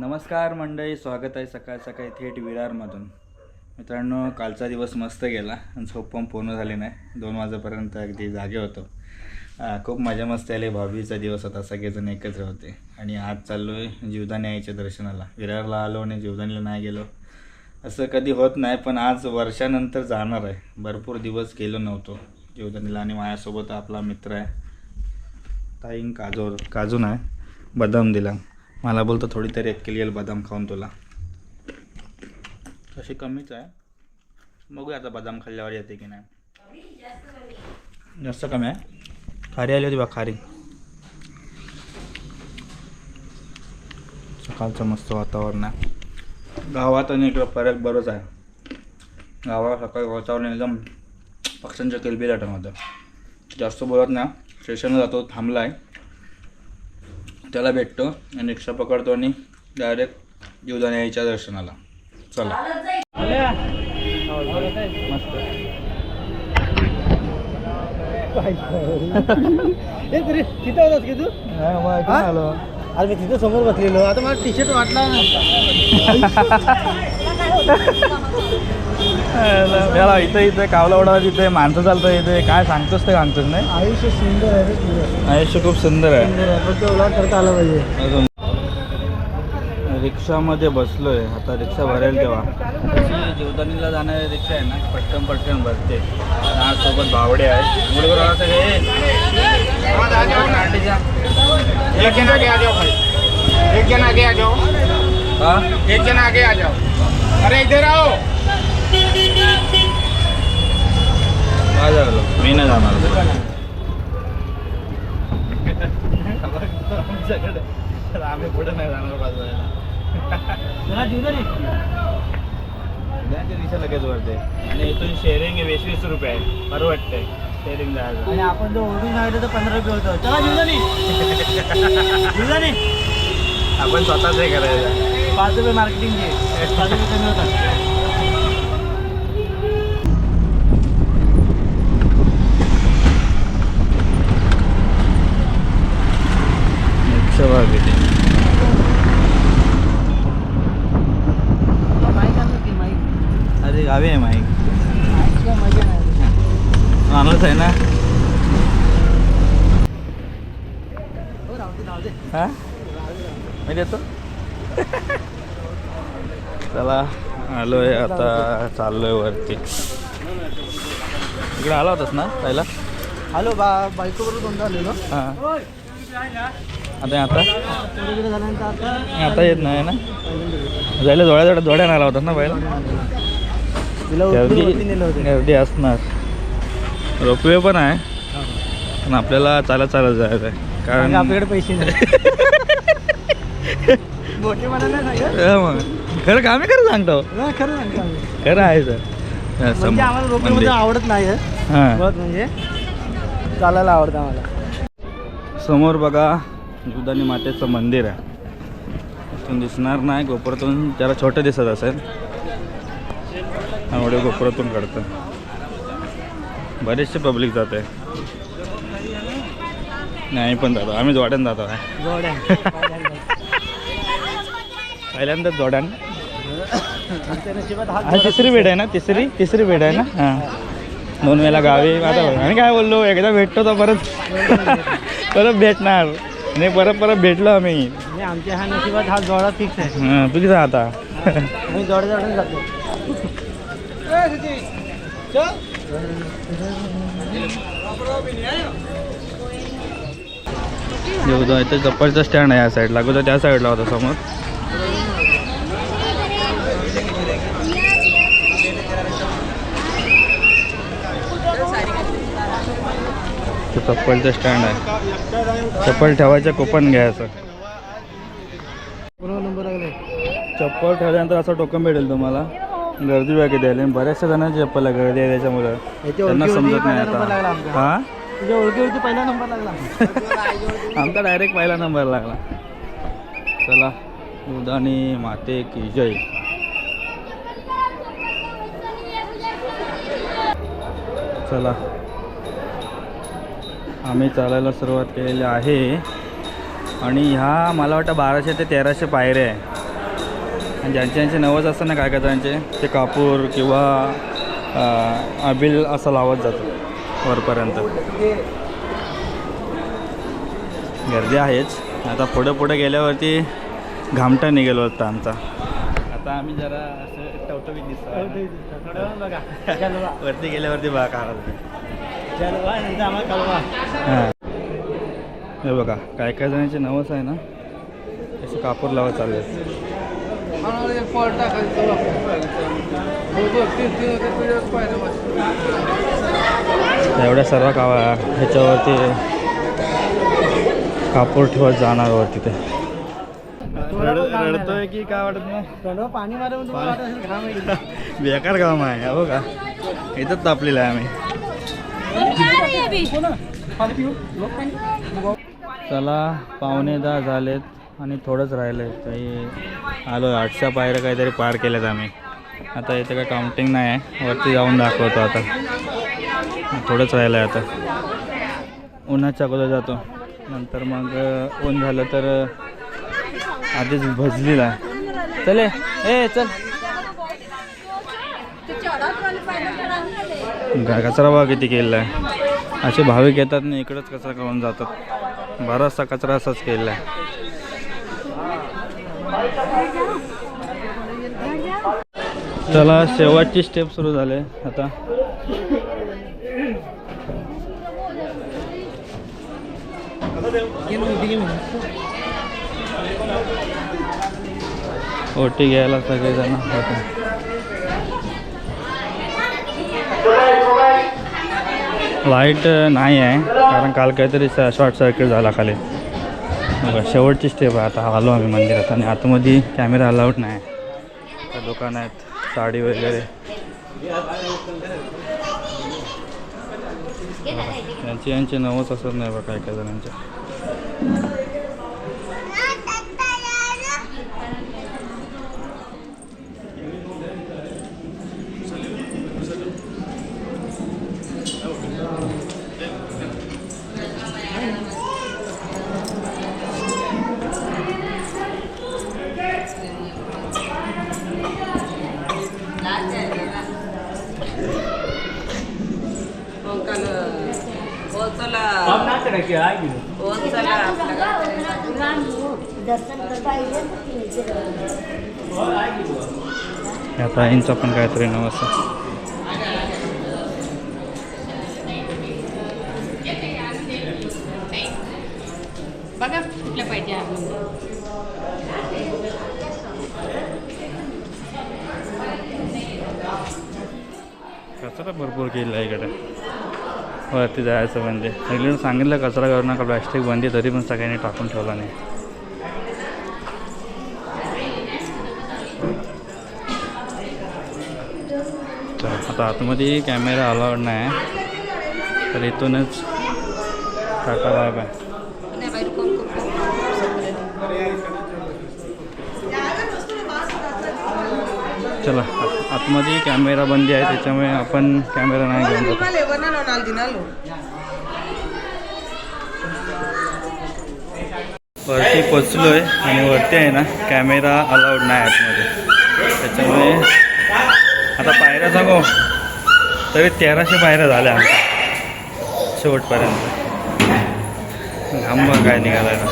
नमस्कार मंडळी स्वागत आहे सकाळ सकाळी थेट विरारमधून. मित्रांनो कालचा दिवस मस्त गेला आणि झोप पण पूर्ण झाली नाही. दोन वाजेपर्यंत अगदी जागे होतो. खूप मजा मस्त आली. भावीचा दिवस होता सगळेजण एकत्र होते आणि आज चाललो आहे जीवदानी आईच्या दर्शनाला. विरारला आलो आणि जीवदानीला नाही गेलो. असं कधी होत नाही पण आज वर्षानंतर जाणार आहे. भरपूर दिवस गेलो नव्हतो. जीवदानीला आणि माझ्यासोबत आपला मित्र आहे. ताईंग काजोर काजून आहे. बदाम दिला. मला बोलतो थोडी तरी एक येईल बदाम खाऊन तुला. तशी कमीच आहे. बघूया आता बदाम खाल्ल्यावर येते की नाही. जास्त कमी आहे. खारी आली होती बा खारी. सकाळचं मस्त वातावरण आहे. गावात आणि इकडं फरक बरंच आहे. गावात सकाळी वातावरण एकदम पक्ष्यांच्या किलबिलाटन होतं जास्त बोलत ना स्टेशनला जातो थांबला आहे त्याला भेटतो आणि रिक्षा पकडतो आणि डायरेक्ट जीवदानी यायच्या दर्शनाला चला मस्त हे तरी तिथं होतात की तू? आलो अरे मी तिथं समोर बसलेलो आता मला टी शर्ट वाटला याला इथं इथे कावला ओढा तिथे माणसं चालतं इथे काय सांगतोस ते सांगतोस नाही? आयुष्य सुंदर आहे. आयुष्य खूप सुंदर आहे. आहे. आलं पाहिजे. रिक्षामध्ये बसलोय. आता रिक्षा भरेल तेव्हा. तशी जीवदानीला जाणारी रिक्षा आहे ना पटकन पटकन भरते. आज सोबत भावडे मुलगा सगळे एक जन आगे आ जाओ भाई. एक जन आगे आ जाओ. हा? एक जन आगे आ जाओ. अरे इधर आओ. काय झालं? मी नाही जाणार. आम्ही पुढे नाही जाणार बाजूला. लगेच वरते. आणि इथून शेअरिंग वीस वीस रुपये आहे बरं वाटतंय. शेअरिंग जायचं आणि आपण ओरडून सांगितलं तर पंधरा रुपये होतं. चला जीवदानी जीवदानी आपण स्वतःच हे करायचं. पाच रुपये मार्केटिंगचे पाच रुपये कमी होतात रिक्षा बघ इथे. अरे गावी आहे माईक माणूस आहे ना हा मी देतो चला आलोय आता चाललोय वरती. इकडे आला होतास ना पहिला हॅलो बा बायको बरोबर दोनदा आलेलो हां. आता आता? आता येत नाही ना? जायला जोड्या जोड्या जोड्या आला होतास ना पहिला गर्दी होतं. असणार. रोपवे पण आहे. पण आपल्याला चालत चालत जायचं आहे. कारण आपल्याकडे पैसे नाही. मग. खरं का? आम्ही खरं सांगतो. नाही, खरं सांगतो आम्ही. खरं आहे सर. म्हणजे आम्हाला रोपवेमध्ये आवडत नाही आहे. हां. मुळात म्हणजे चालायला आवडतं आम्हाला. समोर बघा जुदानी मातेचं मंदिर आहे. इथून दिसणार नाही गोपुरातून जरा छोटं दिसत असेल. एवढे गोपुरातून काढतं. बरेचसे पब्लिक जाते नाही पण जातो आम्ही जोड्यान जातो आहे. जोड्या पहिल्यांदाच जोड्यान. हा तिसरी भेट आहे ना तिसरी तिसरी भेट आहे ना? हां. दोन वेळेला गावी आता आणि काय बोललो एकदा भेटतो तर परत परत भेटणार. आणि परत परत भेटलो आम्ही. आमच्या ह्या नशिबात हा जोडा फिक्स आहे. हां तुझी जा आता आम्ही जातो. इथे चप्पलचं स्टँड आहे या साईडला अगोदर त्या साईडला होता समोर? चप्पलचं स्टँड आहे. चप्पल ठेवायचं कुपन घ्यायचं. चप्पल ठेवल्यानंतर असं टोकन भेटेल तुम्हाला. गर्दी किती आली बऱ्याचशा जणांची चप्पल आहे गर्दी आहे त्याच्यामुळं. याच्या त्यांना समजत नाही आता. हा? तुझ्या ओळखीवरती पहिला नंबर लागला. आमचा डायरेक्ट पहिला नंबर लागला. चला उदानी माते की जय. चला. आम्ही चालायला सुरुवात केलेली आहे. आणि ह्या मला वाटतं बाराशे ते तेराशे पायऱ्या आहे. आणि ज्यांचे ज्यांचे नवस असतात ना काय काय जणांचे ते कापूर किंवा अबिल असं लावत जातं वरपर्यंत. गर्दी आहेच. आता पुढं पुढं गेल्यावरती घामटा निघेल होता आमचा. आता आम्ही जरा असं टवटवीत दिसतो थोडं बघा. जलवा वरती गेल्यावरती बघा काय हां. हे बघा काय काय जणांचे नवस आहे ना असे कापूर लावत चालले. एवढ्या सर्व कावा ह्याच्यावरती कापूर ठेवत जाणार वरती ते रडतोय की काय वाटत नाही? पाणी. बेकार काम आहे हो का इथंच तापलेलं आहे आम्ही. चला पावणे दहा झालेत आणि थोडंच राहिलं काही आलो आठशा पायऱ्या काहीतरी पार केल्यात आम्ही. आता इथे काय काउंटिंग नाही आहे वरती जाऊन दाखवतो आता. थोडंच राहिलं आहे आता. उन्हाच्या अगोदर जातो. नंतर मग ऊन झालं तर आधीच भजलीला. चले. ए चल. कचरा बघा किती केलेला आहे? असे भाविक येतात ना इकडंच कचरा करून जातात. बराचसा कचरा असाच केलेला आहे. चला शेवटची स्टेप सुरू झाले आता. ओटी घ्यायला सगळेजण होते. लाइट नाही आहे. कारण काल काहीतरी शॉर्ट सर्किट झाला खाली. बघा शेवटची स्टेप आहे. आता आलो आम्ही मंदिरात आणि आतमध्ये कॅमेरा अलाउड नाही. त्या दुकान आहेत साडी वगैरे. यांची यांचे नवच असत नाही बघा काय काय बाप नाच करा की आहे की. या ताईंचा पण काहीतरी आहे बघा कुठल्या पाहिजे आहे कचरा भरपूर केला आहे इकडे. वरती जायचं म्हणजे. सगळीकडे सांगितलं कचरा करू नका प्लॅस्टिक बंदी तरी पण सगळ्यांनी टाकून ठेवला नाही. आता आतमध्ये कॅमेरा अलाउड नाही तर इथूनच टाटा बाय बाय नाही बाहेर कोण चला आत- आतमध्ये कॅमेरा बंदी आहे त्याच्यामुळे आपण कॅमेरा नाही घेऊन जातो. वरती पोचलो आहे आणि वरती आहे ना कॅमेरा अलाउड नाही आतमध्ये त्याच्यामुळे आता पायऱ्या सांगू. तरी तेराशे पायऱ्या झाल्या आमच्या. शेवटपर्यंत. घाम बघ काय निघाला ना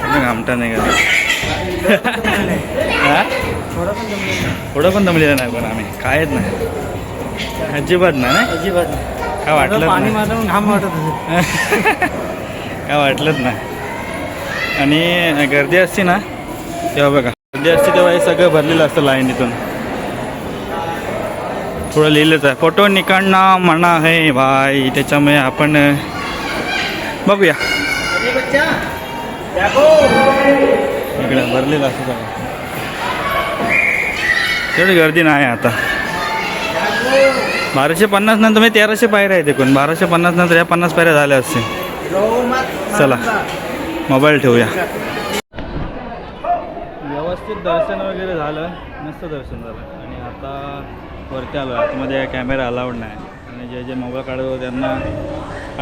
पूर्ण घामटा निघाला. हा? थोडं पण जमलं नाही. थोडं पण दमलेलं नाही पण आम्ही. कायच नाही. अजिबात नाही ना? अजिबात नाही. काय वाटलं पाणी नाही. मारून घाम वाटत. काय वाटलंच नाही. आणि गर्दी असते ना तेव्हा बघा. गर्दी असते तेव्हा हे सगळं भरलेलं असतं लाईनीतून थोडं लिहिलंच आहे. फोटो निकालना म्हणा है भाई त्याच्यामुळे आपण बघूया. इकडे भरलेलं असतं सगळं. तेवढी गर्दी नाही आता. बाराशे पन्नास नंतर म्हणजे तेराशे पायऱ्या आहेत एकूण. बाराशे पन्नास नंतर या पन्नास पायऱ्या झाल्या असतील. चला मोबाईल ठेवूया. व्यवस्थित दर्शन वगैरे झालं मस्त दर्शन झालं. आणि आता वरती आलो आतमध्ये कॅमेरा अलाउड नाही. आणि जे जे मोबाईल काढत होते त्यांना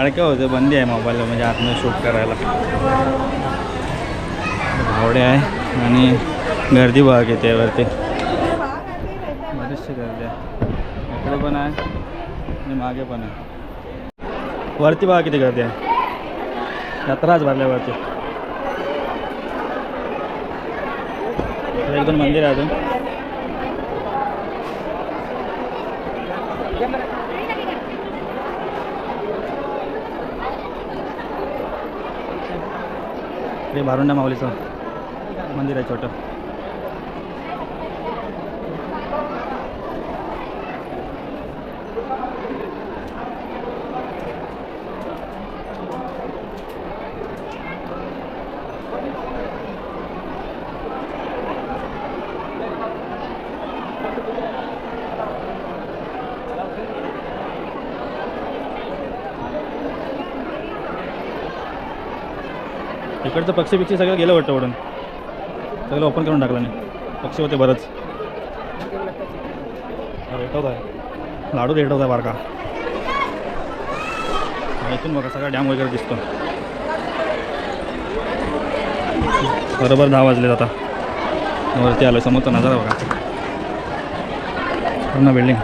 अडक्या होते. बंदी आहे मोबाईलला म्हणजे आतमध्ये शूट करायला. भावडे आहे आणि गर्दी बघा येते वरती. बरीचशी गर्दी आहे. इकडे पण आहे आणि मागे पण आहे वरती बघा किती गर्दी आहे यात्राच भरल्यावरती एक दोन मंदिर आहे अजून इकडे भारुंडा माऊलीचं मंदिर आहे छोटं। इकडचं पक्षी पिक्षी सगळं गेलं वाटतं ओढून. सगळं ओपन करून टाकलं नाही पक्षी होते बरंच. रेटवत आहे लाडू रेटवत आहे बारका? इथून बघा सगळा डॅम वगैरे दिसतो. बरोबर दहा वाजले आता. वरती आलो समोरचा नजारा बघा. पूर्ण बिल्डिंग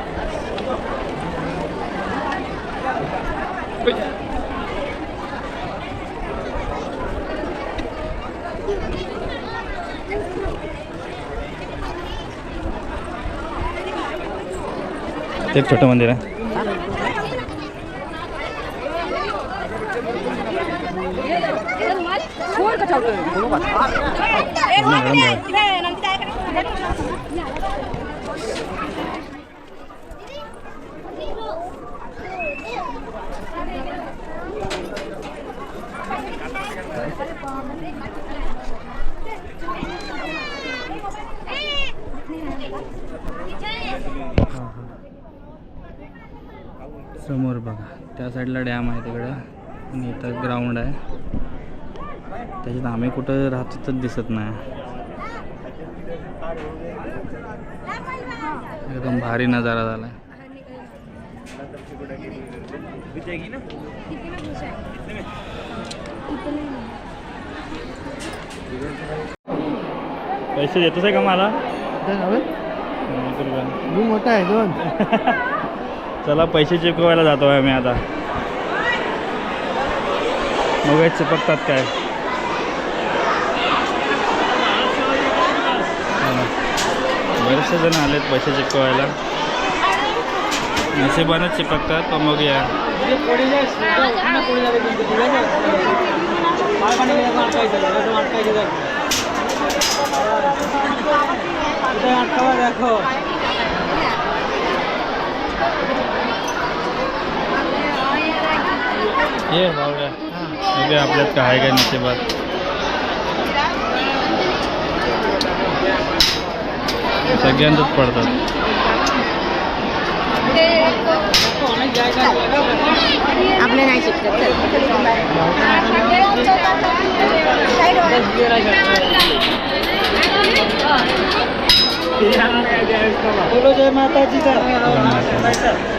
ते एक छोटं मंदिर आहे समोर बघा. त्या साईडला डॅम आहे तिकडं. आणि इथं ग्राउंड आहे. त्याच्यात आम्ही कुठं राहतो तर दिसत नाही. एकदम भारी नजारा झाला पैसे देतोस आहे का मला? मोठा आहे दोन. चला पैसे चिपकवायला जातो आहे मी आता. मग चिपकतात काय. बरेचसे जण आलेत पैसे चिपकवायला. नशिबानंच चिपकतात पण मग या. देखो ये भाऊया. बघूया आपल्यात काय काय नशिबात. सगळ्यांचंच पडतात. आपले नाही बोलो जय माता जी का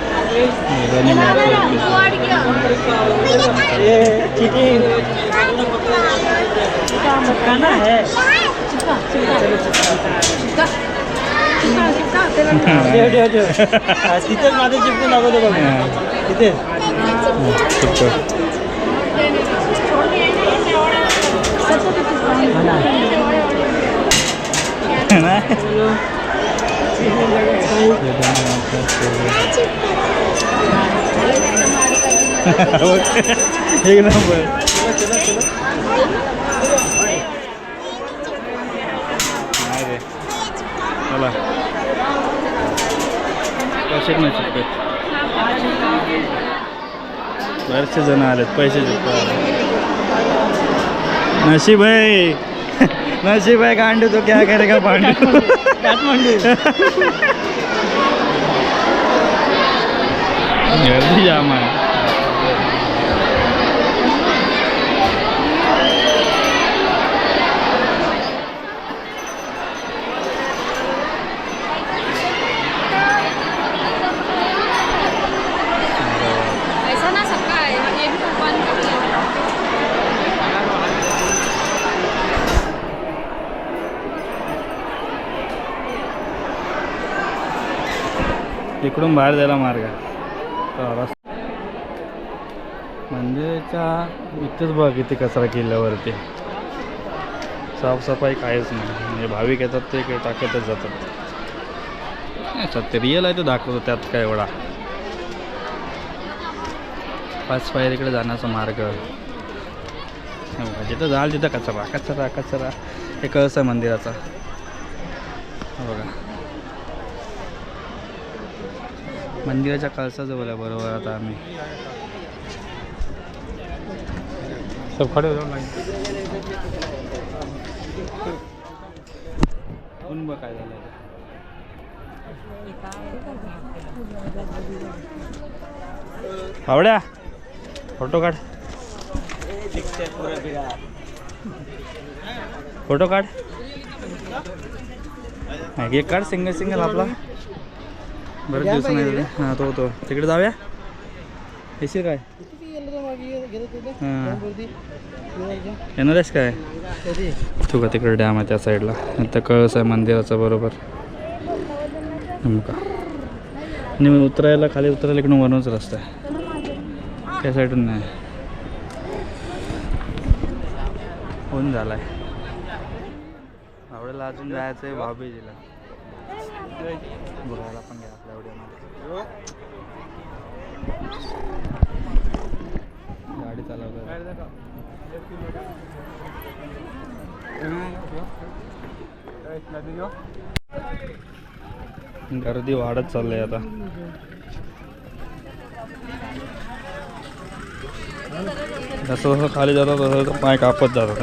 ये चिकन है ठेव ठेव ठेव हा, तिथेच माझं चिपकून दाखवतो बघ तिथे एक नंबर. नाही रे. चला. कसे नाही बरेचसे जण आलेत पैसे नशीब आहे नशीब आहे गांडू तो क्या करेगा पांडू? गर्दी जाम आहे ऐसा ना सबका है ये भी भगवान का भी है इकडून बाहेर जायला मार्ग आहे. मंदिराच्या इथंच बघ किती कचरा किल्ल्यावरती. साफसफाई काहीच नाही. म्हणजे भाविक येतात ते काही टाकतच जातात. ते रिअल आहे तो दाखवतो त्यात काय एवढा. पाच पायरीकडे जाण्याचा मार्ग. हो, जिथं जाल तिथं कचरा कचरा कचरा. हे कळस आहे मंदिराचा? बघा. मंदिराच्या कळसाजवळ आहे बरोबर आता आम्ही. सब खडे हो काय झालं. आवड्या फोटो काढ. फोटो काढ. एक काढ सिंगल सिंगल आपला. बरेच दिवस नाही हां तो तो. तिकडे जाऊया? येशील काय? हां. येणार आहेस काय? तू का तिकडे डॅम आहे त्या साईडला? आता कळस आहे मंदिराचं बरोबर. आणि मग उतरायला खाली उतरायला इकडून वरूनच रस्ता आहे. त्या साईडून नाही. होऊन झाला आहे आवडेला अजून जायचं आहे भाऊबीजीला बघायला पण घ्या आपल्या एवढ्या गाडी चालवतो गर्दी वाढत चालली आता. जसं जसं खाली जातात तसं तसं पाय कापत जातात.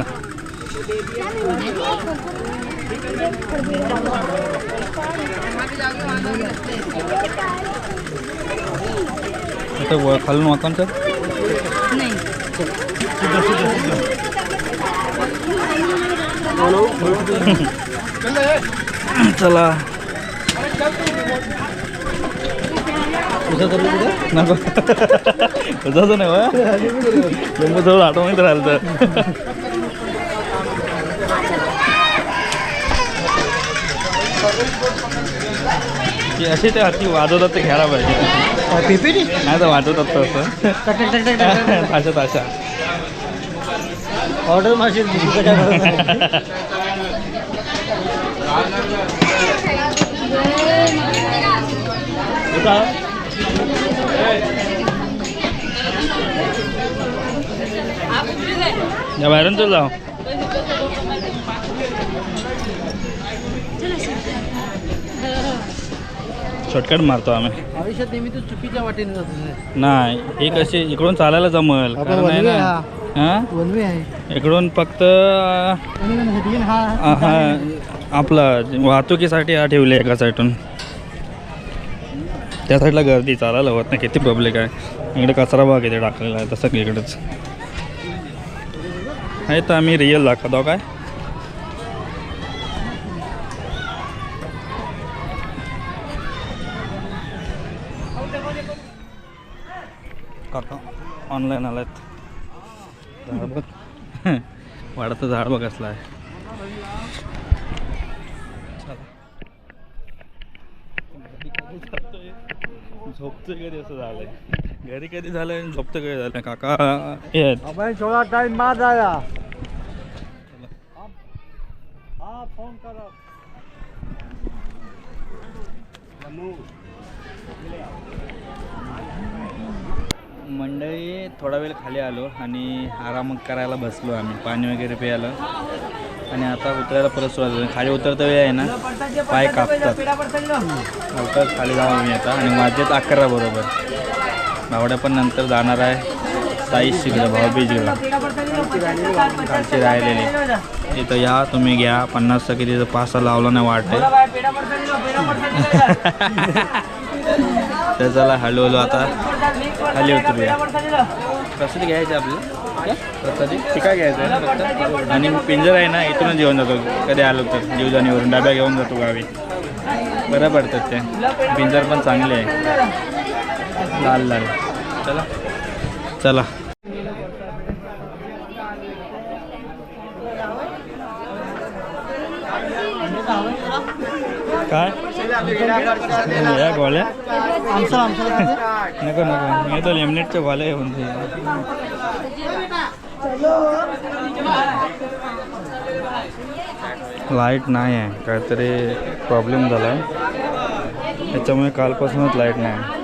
वर खालून वाकांचं चला. नको. तसं नाही वा. लिंबू जवळ राहिलं तर ती अशी ते हाती वाजवतात ते घ्यायला पाहिजे. पीपीटी? नाही तर वाजवतात तसं. अशा ताशा. ऑर्डर या बाहेरून तर शॉर्टकट मारतो आम्ही. आयुष्यात नेहमी तू चुकीच्या वाटेने जातो नाही ही कशी इकडून चालायला जमल वनवे ना. इकडून फक्त आपलं वाहतुकीसाठी हा ठेवले एका साईडून. त्या साईडला गर्दी चालायला होत नाही किती पब्लिक आहे. इकडे कचरा भाग इथे टाकलेला आहे तसं इकडेच आहे तर आम्ही रिअल दाखवतो काय काका ऑनलाईन आलात. झाड बघ वाढतं झाड बघ असलं आहे. झोपतोय कधी असं झालंय? घरी कधी झालंय आणि झोपतं कधी झालं काका थोडा टाइम बाद आया हा फोन करा मंडळी थोडा वेळ खाली आलो आणि आराम करायला बसलो आम्ही. पाणी वगैरे प्यायला. आणि आता उतरायला परत सुरुवात झाली. खाली उतरता वेळ आहे ना? पाय कापतात. लवकर खाली जाऊ मी आता. आणि माझ्यात अकरा बरोबर. भावड्या पण नंतर जाणार आहे. साईश शिकलं भाऊबीजीला. कालची राहिलेली. इथं या तुम्ही घ्या. पन्नास टक्के तिथं पासा लावला नाही वाटते तर चला हळूहळू आता. खाली उतरूया. कसं घ्यायचं आपलं कसं टिका घ्यायचं आहे आणि पिंजर आहे ना इथूनच घेऊन जातो. कधी आलो तर जीवदानीवरून डब्या घेऊन जातो गावी. बरं पडतात ते. पिंजर पण चांगले आहे. लाल लाल. चला. चला. काय? या गोळ्या. नको नको. मी तो लेमनेटच्या गोळ्या घेऊन ते लाइट नाही आहे. काहीतरी प्रॉब्लेम झाला आहे. त्याच्यामुळे कालपासूनच लाइट नाही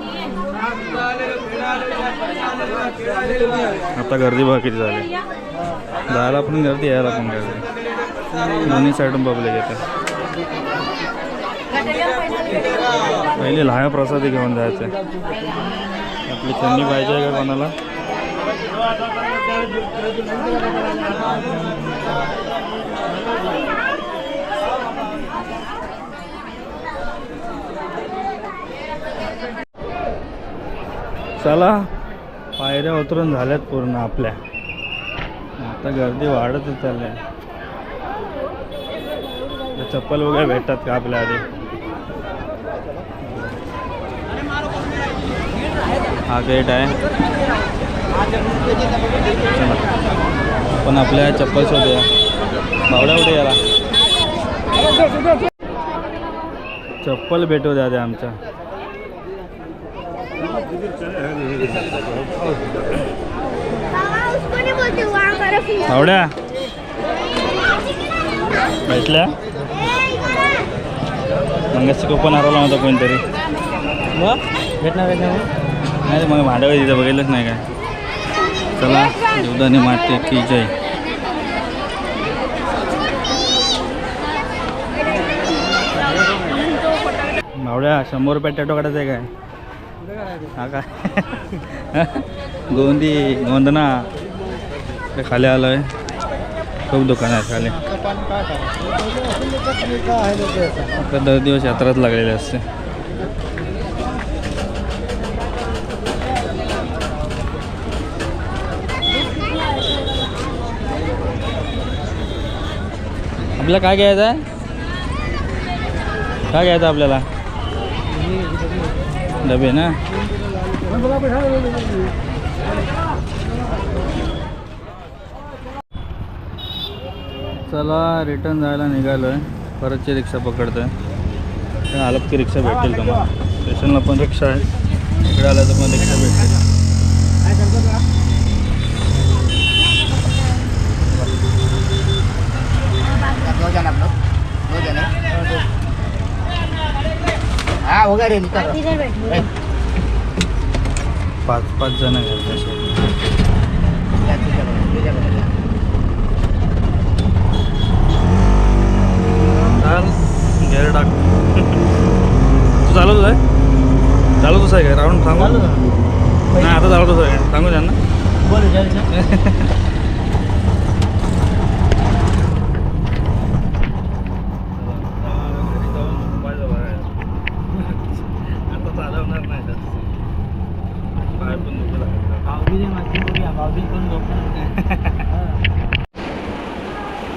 आता गर्दी बघा किती झाली. जायला पण गर्दी यायला पण गर्दी. दोन्ही साईडून पब्लिक येते पहिले लहान प्रसादी घेऊन जायचं. आपली थंडी पाहिजे का कोणाला? चला पायऱ्या उतरून झाल्यात पूर्ण आपल्या. आता गर्दी वाढतच चालल्या आहे. चप्पल वगैरे भेटतात का आपल्या आधी? हा गेट आहे. पण आपल्या चप्पल शोधूया. बावड्या उठे याला चप्पल भेटू द्या त्या आमच्या. बावड्या भेटल्या? मंगसची कोपन हरवला होता कोणतरी. मग? भेटणार भेटणार. नाही मग भांडवल तिथं बघितलंच नाही काय. चला दुधाने मारते की जय भावड्या शंभर रुपये टॅटो काढायचं आहे काय? हा काय गोंदी गोंदना. ते खाली आलो आहे खूप दुकान आहे खाली. आता दर दिवस यात्राच लागलेली असते. आपल्याला काय घ्यायचं आहे? काय घ्यायचं आपल्याला? डबे ना? चला रिटर्न जायला निघालो आहे परतची रिक्षा पकडतो आहे आलं की रिक्षा भेटेल तुम्हाला. स्टेशनला पण रिक्षा आहे. इकडे आलं तर पण रिक्षा भेटेल. जन आप लोग दो जन है हाँ होगा रे निकल पाच पाच जण असे. चाल गेअर टाक तू चालवतो आहे चालवतोस आहे काय? राऊंड थांबू नाही आता चालवतोस आहे सांगू त्यांना बोल विचार विचार. आता चालवणार नाही पाय पण दुखू लागले भाऊबीज आहे माझी बघूया, भाऊबीज करून झोपणार.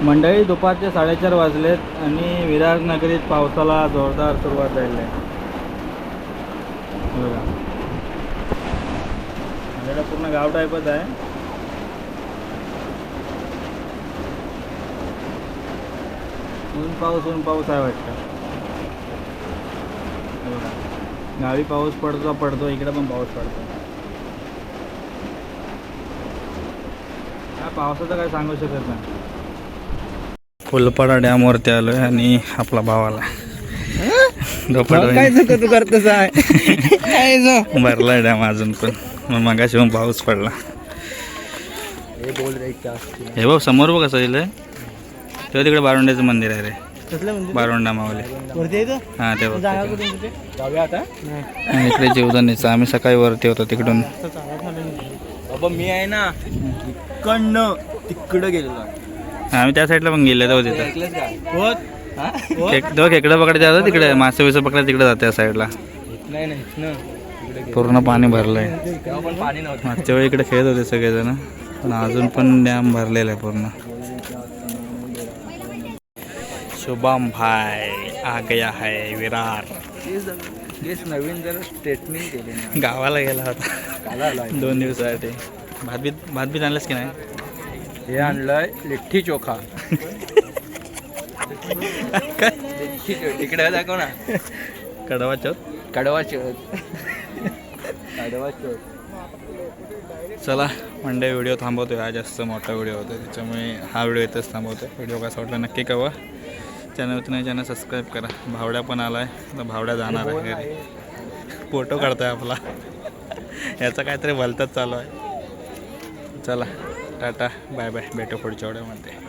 मंडळी दुपारचे साडेचार वाजलेत आणि विराटनगरीत पावसाला जोरदार सुरुवात झाली आहे. बघा. आपल्याला पूर्ण गाव टाईपच आहे. ऊन पाऊस ऊन पाऊस आहे वाटतं. बघा. गावी पाऊस पडतो पडतो. इकडे पण पाऊस पडतो. हा पावसाचं काय सांगू शकत नाही. फुलपाडा डॅमवरती आलो आहे आणि आपला भाव आला काय चुक तू करतोस भरलाय डॅम अजून पण. मग मगाशी पण पाऊस पडला. बोल रे क्या हे बघ समोर बघ कसं दिलंय तेव्हा तिकडे बारोंड्याचं मंदिर आहे रे. कसलं बारोंडा मावले. वरती हां ते बघ. इकडे जीवदानीचं. आम्ही सकाळी वरती होतो तिकडून. मी आहे ना इकडनं तिकडं गेलेलो आम्ही त्या साईडला पण गेले जाऊ तिथं. तेव्हा खेकडं पकडायचं जातं तिकडे मासे विसे पकडायला तिकडे जाते त्या साईडला पूर्ण पाणी भरलंय. मागच्या वेळी इकडे खेळत होते सगळेजण पण अजून पण डॅम भरलेला आहे पूर्ण. शुभम भाई आ गया है विरार. नवीन जर स्टेटमेंट केली गावाला गेला होता. दोन दिवसासाठी. भात बीत भात बीत आणलंस की नाही? हे आणलंय लिट्टी चोखा. इकडे दाखव ना. कडवा चौथ कडवा शोध कडवा शोध चला मंडे व्हिडिओ थांबवतोय. हा जास्त मोठा व्हिडिओ होता त्याच्यामुळे हा व्हिडिओ इथंच थांबवतोय. व्हिडिओ कसा वाटला नक्की कळवा. चॅनल नाही चॅनल सबस्क्राईब करा. भावड्या पण आला आहे तर भावड्या जाणार आहे फोटो काढतोय आपला. याचा काहीतरी भलतंच चालू आहे. चला. Tata bye bye. भेटू पुढच्या व्हिडिओमध्ये.